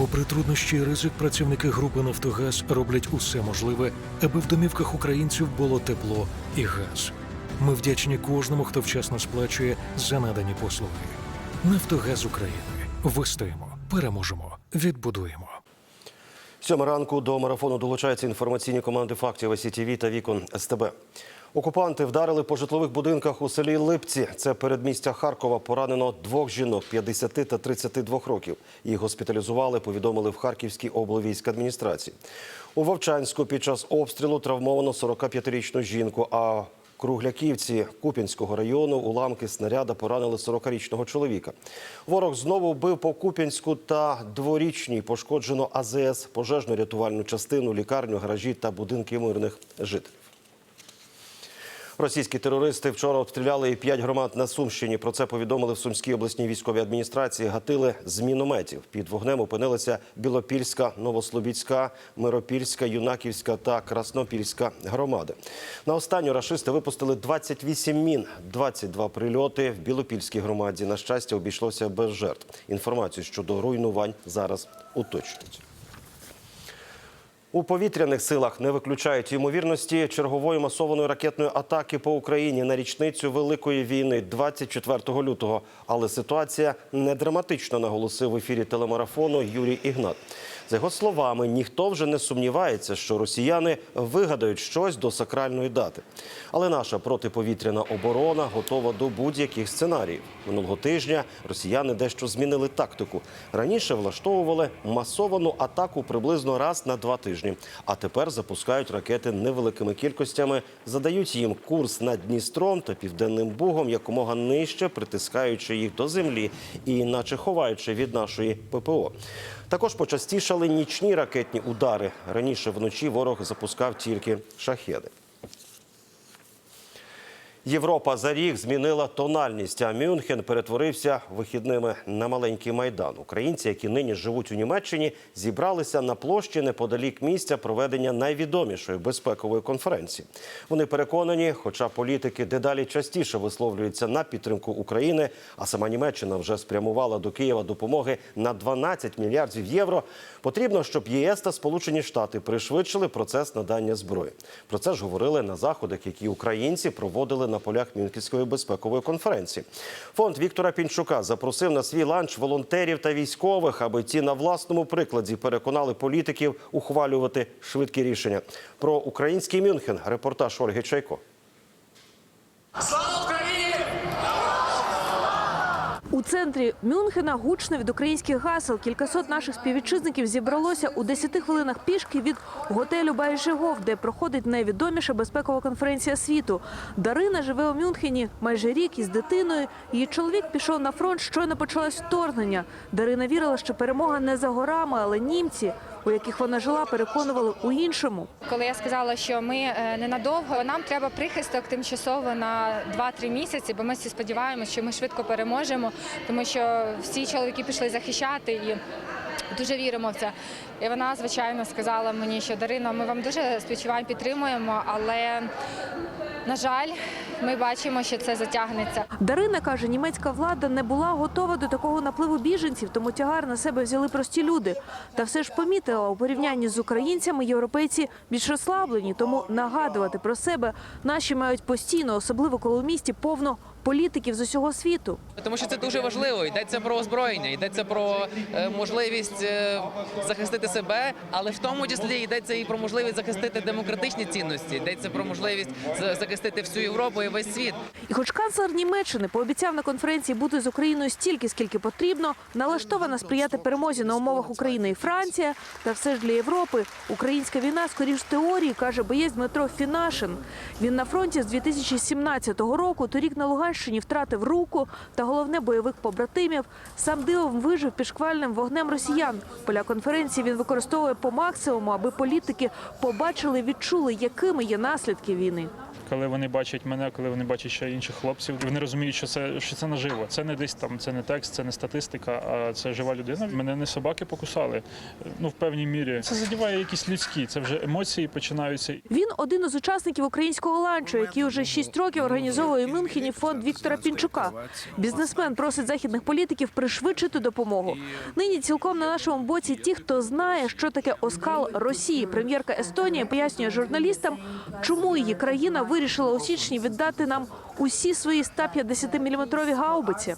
Попри труднощі і ризик, працівники групи Нафтогаз роблять усе можливе, аби в домівках українців було тепло і газ. Ми вдячні кожному, хто вчасно сплачує за надані послуги. Нафтогаз України. Вистоїмо, переможемо, відбудуємо. Сьома ранку до марафону долучаються інформаційні команди фактів СІТВ та Вікон СТБ. Окупанти вдарили по житлових будинках у селі Липці. Це передмістя Харкова. Поранено двох жінок 50 та 32 років. Їх госпіталізували, повідомили в Харківській облвійськадміністрації. У Вовчанську під час обстрілу травмовано 45-річну жінку. А Кругляківці Куп'янського району уламки снаряда поранили 40-річного чоловіка. Ворог знову вбив по Куп'янську та дворічній пошкоджено АЗС, пожежну рятувальну частину, лікарню, гаражі та будинки мирних жителів. Російські терористи вчора обстріляли і п'ять громад на Сумщині. Про це повідомили в Сумській обласній військовій адміністрації. Гатили з мінометів. Під вогнем опинилися Білопільська, Новослобідська, Миропільська, Юнаківська та Краснопільська громади. На останню рашисти випустили 28 мін, 22 прильоти в Білопільській громаді. На щастя, обійшлося без жертв. Інформацію щодо руйнувань зараз уточнюють. У повітряних силах не виключають ймовірності чергової масованої ракетної атаки по Україні на річницю Великої війни 24 лютого. Але ситуація не драматична, наголосив в ефірі телемарафону Юрій Ігнат. За його словами, ніхто вже не сумнівається, що росіяни вигадають щось до сакральної дати. Але наша протиповітряна оборона готова до будь-яких сценаріїв. Минулого тижня росіяни дещо змінили тактику. Раніше влаштовували масовану атаку приблизно раз на два тижні. А тепер запускають ракети невеликими кількостями, задають їм курс над Дністром та Південним Бугом якомога нижче, притискаючи їх до землі і наче ховаючи від нашої ППО. Також почастішали нічні ракетні удари. Раніше вночі ворог запускав тільки шахеди. Європа за рік змінила тональність, а Мюнхен перетворився вихідними на маленький майдан. Українці, які нині живуть у Німеччині, зібралися на площі неподалік місця проведення найвідомішої безпекової конференції. Вони переконані, хоча політики дедалі частіше висловлюються на підтримку України, а сама Німеччина вже спрямувала до Києва допомоги на 12 мільярдів євро. Потрібно, щоб ЄС та Сполучені Штати пришвидшили процес надання зброї. Про це ж говорили на заходах, які українці проводили на полях Мюнхенської безпекової конференції. Фонд Віктора Пінчука запросив на свій ланч волонтерів та військових, аби ті на власному прикладі переконали політиків ухвалювати швидкі рішення. Про український Мюнхен репортаж Ольги Чайко. Слава Україні! У центрі Мюнхена гучно від українських гасел. Кількасот наших співвітчизників зібралося у 10 хвилинах пішки від готелю Байжегов, де проходить найвідоміша безпекова конференція світу. Дарина живе у Мюнхені майже рік із дитиною. Її чоловік пішов на фронт, щойно почалось вторгнення. Дарина вірила, що перемога не за горами, але німці, у яких вона жила, переконували у іншому. Коли я сказала, що ми е, ненадовго, нам треба прихисток тимчасово на 2-3 місяці, бо ми всі сподіваємося, що ми швидко переможемо, тому що всі чоловіки пішли захищати і. Дуже віримо в це. І вона, звичайно, сказала мені, що Дарина, ми вам дуже співчуваємо, підтримуємо, але, на жаль, ми бачимо, що це затягнеться. Дарина каже, німецька влада не була готова до такого напливу біженців, тому тягар на себе взяли прості люди. Та все ж помітила у порівнянні з українцями європейці більш розслаблені, тому нагадувати про себе наші мають постійно, особливо коли у місті повно політиків з усього світу. Тому що це дуже важливо. Йдеться про озброєння, йдеться про е, можливість е, захистити себе, але в тому числі йдеться і про можливість захистити демократичні цінності. Йдеться про можливість захистити всю Європу і весь світ. І хоч канцлер Німеччини пообіцяв на конференції бути з Україною стільки, скільки потрібно, налаштована сприяти перемозі на умовах України і Франція, та все ж для Європи українська війна скоріш теорії, каже боєць Дмитро Фінашин. Він на фронті з 2017 року, торік на Луганщині втратив руку та головне бойових побратимів. Сам дивом вижив під шквальним вогнем росіян. Поля конференції він використовує по максимуму, аби політики побачили, відчули, якими є наслідки війни. Коли вони бачать мене, коли вони бачать ще інших хлопців, вони розуміють, що це що це наживо. Це не десь там, це не текст, це не статистика, а це жива людина. Мене не собаки покусали. Ну в певній мірі це задіває якісь людські. Це вже емоції починаються. Він один із учасників українського ланчу, який уже шість років організовує Мюнхені фонд Віктора Пінчука. Бізнесмен просить західних політиків пришвидшити допомогу. Нині цілком на нашому боці ті, хто знає, що таке оскал Росії. Прем'єрка Естонії пояснює журналістам, чому її країна вирішила у січні віддати нам усі свої 150-мм гаубиці.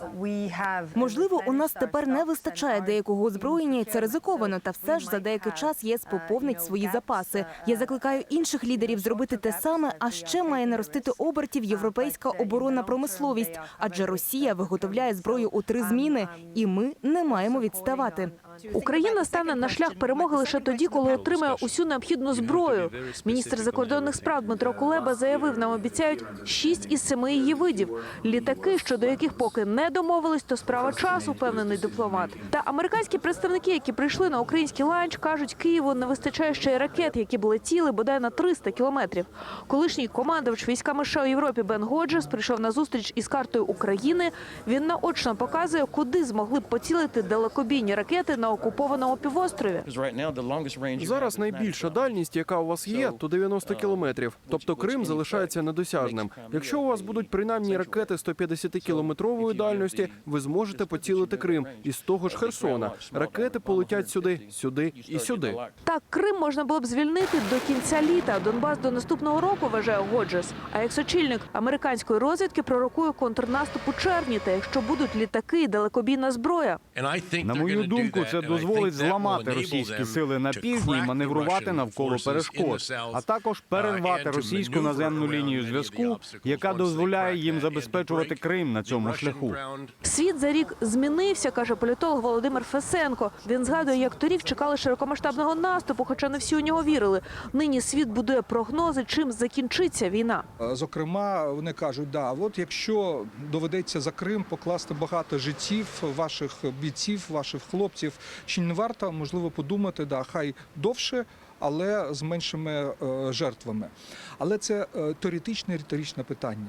Можливо, у нас тепер не вистачає деякого озброєння, і це ризиковано. Та все ж за деякий час ЄС поповнить свої запаси. Я закликаю інших лідерів зробити те саме, а ще має наростити обертів європейська оборонна промисловість, адже Росія виготовляє зброю у три зміни, і ми не маємо відставати. Україна стане на шлях перемоги лише тоді, коли отримає усю необхідну зброю. Міністр закордонних справ Дмитро Кулеба заявив, нам обіцяють шість із її видів. Літаки, щодо яких поки не домовились, то справа часу, впевнений дипломат. Та американські представники, які прийшли на український ланч, кажуть, Києву не вистачає ще й ракет, які б летіли бодай на 300 кілометрів. Колишній командувач військами США у Європі Бен Годжес прийшов на зустріч із картою України. Він наочно показує, куди змогли б поцілити далекобійні ракети на окупованому півострові. Зараз найбільша дальність, яка у вас є, то 90 кілометрів. Тобто Крим залишається недосяжним. Якщо у вас будуть принаймні ракети 150-кілометрової дальності, ви зможете поцілити Крим із того ж Херсона. Ракети полетять сюди, сюди і сюди. Так, Крим можна було б звільнити до кінця літа. Донбас до наступного року вважає Годжес. А як очільник американської розвідки пророкує контрнаступ у червні, та якщо будуть літаки і далекобійна зброя. На мою думку, це дозволить зламати російські сили на півдні і маневрувати навколо перешкод, а також перервати російську наземну лінію зв'язку, яка дозволяє їм забезпечувати Крим на цьому шляху. Світ за рік змінився, каже політолог Володимир Фесенко. Він згадує, як торік чекали широкомасштабного наступу, хоча не всі у нього вірили. Нині світ будує прогнози, чим закінчиться війна. Зокрема, вони кажуть, да, от якщо доведеться за Крим покласти багато життів ваших бійців, ваших хлопців, чи не варто можливо подумати, да, хай довше, але з меншими е, жертвами. Але це е, теоретичне риторичне питання.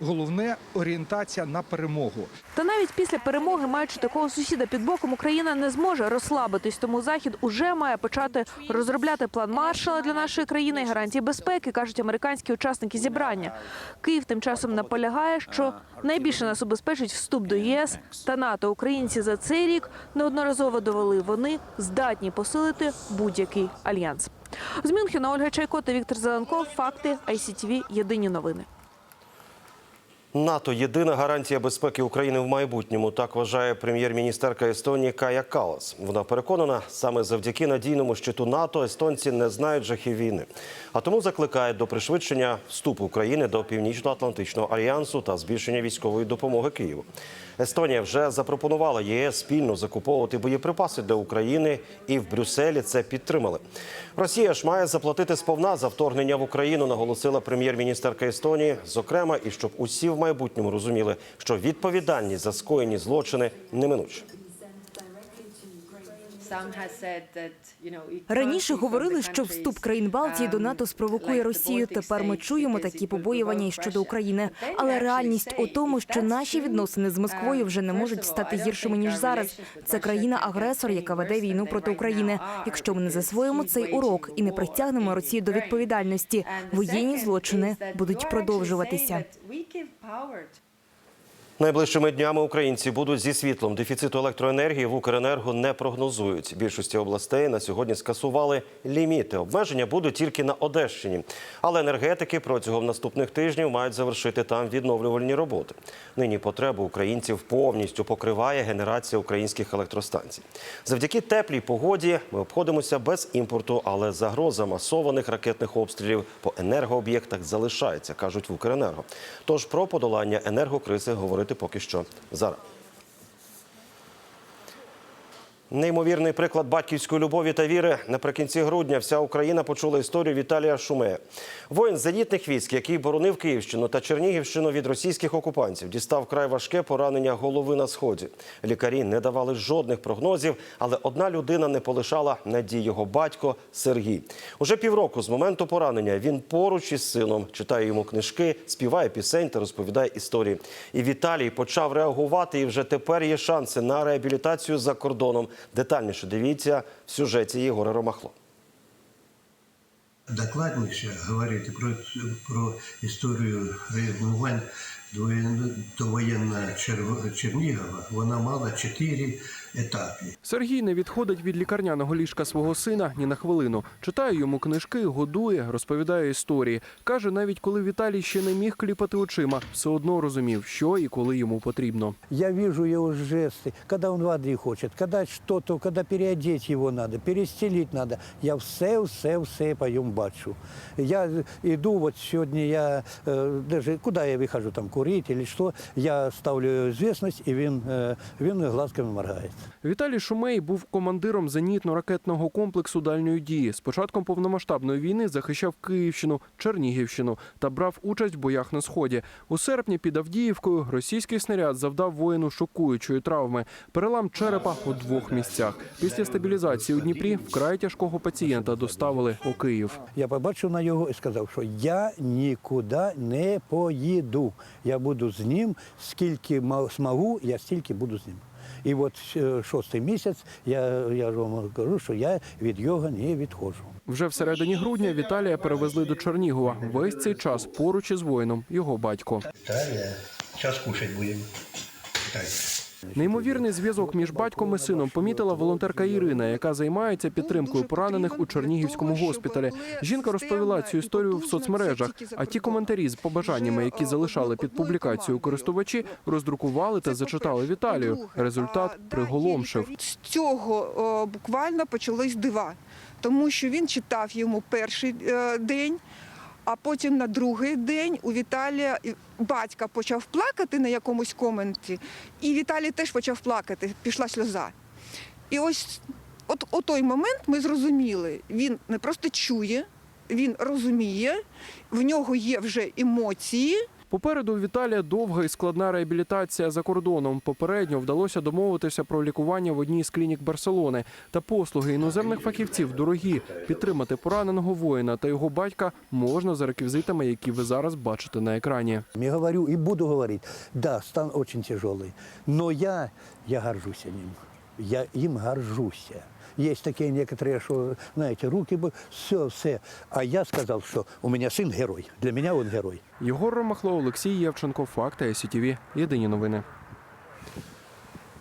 Головне орієнтація на перемогу. Та навіть після перемоги, маючи такого сусіда під боком, Україна не зможе розслабитись. Тому захід уже має почати розробляти план маршала для нашої країни і гарантії безпеки, кажуть американські учасники зібрання. Київ тим часом наполягає, що найбільше нас убезпечить вступ до ЄС та НАТО. Українці за цей рік неодноразово довели, вони здатні посилити будь-який альянс. З Мюнхена Ольга Чайко та Віктор Зеленков. Факти ICTV. Єдині новини. НАТО єдина гарантія безпеки України в майбутньому. Так вважає прем'єр-міністерка Естонії Кая Калас. Вона переконана, саме завдяки надійному щиту НАТО естонці не знають жахів війни, а тому закликає до пришвидшення вступу України до Північно-Атлантичного альянсу та збільшення військової допомоги Києву. Естонія вже запропонувала ЄС спільно закуповувати боєприпаси для України, і в Брюсселі це підтримали. Росія ж має заплатити сповна за вторгнення в Україну, наголосила прем'єр-міністерка Естонії. Зокрема, і щоб усі в майбутньому розуміли, що відповідальність за скоєні злочини неминуча. Раніше говорили, що вступ країн Балтії до НАТО спровокує Росію. Тепер ми чуємо такі побоювання і щодо України. Але реальність у тому, що наші відносини з Москвою вже не можуть стати гіршими ніж зараз. Це країна-агресор, яка веде війну проти України. Якщо ми не засвоїмо цей урок і не притягнемо Росію до відповідальності, воєнні злочини будуть продовжуватися. Найближчими днями українці будуть зі світлом. Дефіциту електроенергії в Укренерго не прогнозують. Більшості областей на сьогодні скасували ліміти. Обмеження будуть тільки на Одещині. Але енергетики протягом наступних тижнів мають завершити там відновлювальні роботи. Нині потребу українців повністю покриває генерація українських електростанцій. Завдяки теплій погоді ми обходимося без імпорту, але загроза масованих ракетних обстрілів по енергооб'єктах залишається, кажуть в Укренерго. Тож про подолання енергокризи говорити поки що зараз. Неймовірний приклад батьківської любові та віри. Наприкінці грудня вся Україна почула історію Віталія Шумея. Воїн зенітних військ, який боронив Київщину та Чернігівщину від російських окупантів, дістав край важке поранення голови на сході. Лікарі не давали жодних прогнозів, але одна людина не полишала надії його батько Сергій. Уже півроку з моменту поранення він поруч із сином читає йому книжки, співає пісень та розповідає історії. І Віталій почав реагувати. І вже тепер є шанси на реабілітацію за кордоном. Детальніше дивіться в сюжеті Єгора Ромахло. докладніше говорити про, про історію реагувань довоєнна Чер- Чернігова, вона мала чотири етапи. Сергій не відходить від лікарняного ліжка свого сина ні на хвилину. Читає йому книжки, годує, розповідає історії. Каже, навіть коли Віталій ще не міг кліпати очима, все одно розумів, що і коли йому потрібно. Я вижу его жесты, когда он воды хочет, когда что-то, когда переодеть его надо, перестелить надо. Я все, все, все по нем бачу. Я иду, вот сегодня я э, даже, куда я выхожу, там курить или что, я ставлю известность, и він, э, він глазками моргает. Віталій Шумей був командиром зенітно-ракетного комплексу дальньої дії. З початком повномасштабної війни захищав Київщину, Чернігівщину та брав участь в боях на сході. У серпні під Авдіївкою російський снаряд завдав воїну шокуючої травми, перелам черепа у двох місцях. Після стабілізації у Дніпрі вкрай тяжкого пацієнта доставили у Київ. Я побачив на його і сказав, що я нікуди не поїду. Я буду з ним, скільки змогу, я стільки буду з ним. І от е, шостий місяць я, я ж вам кажу, що я від його не відходжу. Вже в середині грудня Віталія перевезли до Чернігова. Весь цей час поруч із воїном його батько. Віталія, час кушать будемо. Неймовірний зв'язок між батьком і сином помітила волонтерка Ірина, яка займається підтримкою поранених у Чернігівському госпіталі. Жінка розповіла цю історію в соцмережах. А ті коментарі з побажаннями, які залишали під публікацією користувачі, роздрукували та зачитали Віталію. Результат приголомшив. З цього буквально почались дива, тому що він читав йому перший е, день, а потім на другий день у Віталія батька почав плакати на якомусь коменті, і Віталій теж почав плакати, пішла сльоза. І ось от у той момент ми зрозуміли, він не просто чує, він розуміє, в нього є вже емоції. Попереду Віталія довга і складна реабілітація за кордоном. Попередньо вдалося домовитися про лікування в одній з клінік Барселони. Та послуги іноземних фахівців дорогі. Підтримати пораненого воїна та його батька можна за реквізитами, які ви зараз бачите на екрані. Я говорю и буду говорить, да, стан очень тяжелый, но я, я горжусь ним. Я им горжусь. Есть такие некоторые, что, знаете, руки бы, все, все. А я сказал, что у меня сын герой. Для меня он герой. Єгор Ромахло, Олексій Євченко, Факти СІТВ. Єдині новини.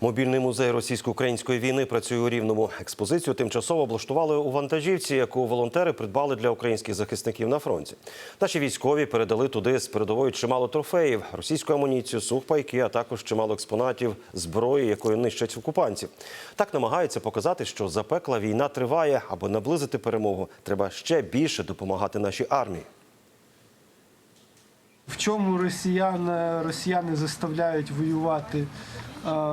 Мобільний музей російсько-української війни працює у рівному. Експозицію тимчасово облаштували у вантажівці, яку волонтери придбали для українських захисників на фронті. Наші військові передали туди з передової чимало трофеїв, російську амуніцію, сухпайки, а також чимало експонатів зброї, якою нищать окупантів. Так намагаються показати, що запекла війна триває, аби наблизити перемогу. Треба ще більше допомагати нашій армії. В чому росіян, росіяни заставляють воювати е,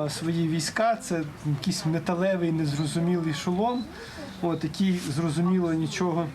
свої війська? Це якийсь металевий незрозумілий шолом, от, який зрозуміло нічого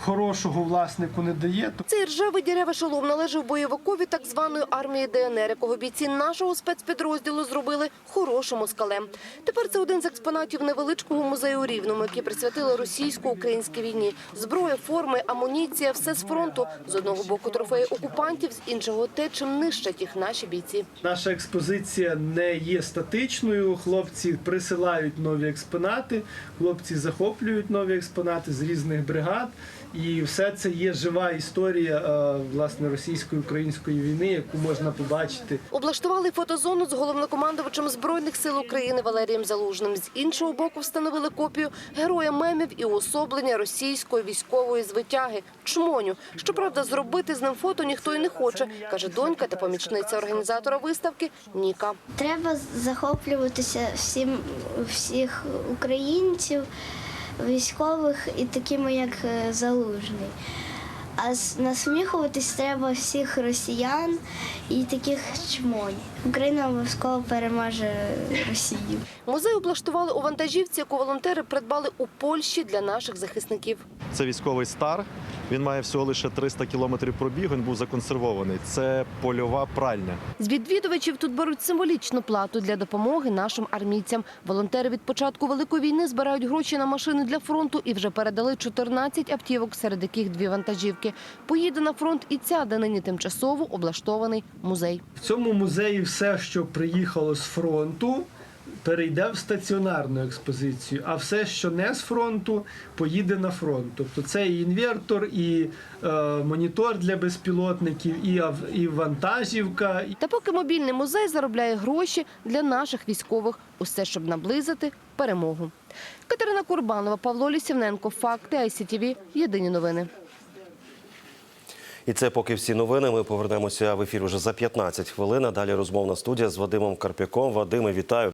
хорошого власнику не дає. Цей ржавий дірявий шолом належав бойовикові так званої армії ДНР, якого бійці нашого спецпідрозділу зробили хорошим москалем. Тепер це один з експонатів невеличкого музею у Рівному, який присвятили російсько-українській війні. Зброя, форми, амуніція – все з фронту. З одного боку трофеї окупантів, з іншого те, чим нищать їх наші бійці. Наша експозиція не є статичною. Хлопці присилають нові експонати, хлопці захоплюють нові експонати з різних бригад. І все це є жива історія е, власне російської української війни, яку можна побачити Облаштували фотозону з головнокомандувачем Збройних сил України Валерієм Залужним. З іншого боку встановили копію героя мемів і уособлення російської військової звитяги Чмоню. Щоправда, зробити з ним фото ніхто й не хоче, каже донька та помічниця організатора виставки Ніка. Треба захоплюватися всім всіх українців, військових і такими, як е, Залужний. А насміхуватись треба всіх росіян і таких чмонь. Україна обов'язково переможе Росію. Музей облаштували у вантажівці, яку волонтери придбали у Польщі для наших захисників. Це військовий стар. Він має всього лише 300 кілометрів пробігу. Він був законсервований. Це польова пральня. З відвідувачів тут беруть символічну плату для допомоги нашим армійцям. Волонтери від початку великої війни збирають гроші на машини для фронту і вже передали 14 автівок, серед яких дві вантажівки. Поїде на фронт і ця, де нині тимчасово облаштований музей. В цьому музеї все, що приїхало з фронту, перейде в стаціонарну експозицію, а все, що не з фронту, поїде на фронт. Тобто це і інвертор, і е, монітор для безпілотників, і, і вантажівка. Та поки мобільний музей заробляє гроші для наших військових, усе щоб наблизити перемогу. Катерина Курбанова, Павло Лісівненко, Факти ICTV. Єдині новини. І це поки всі новини. Ми повернемося в ефір уже за 15 хвилин. А Далі розмовна студія з Вадимом Карпяком. Вадиме, вітаю.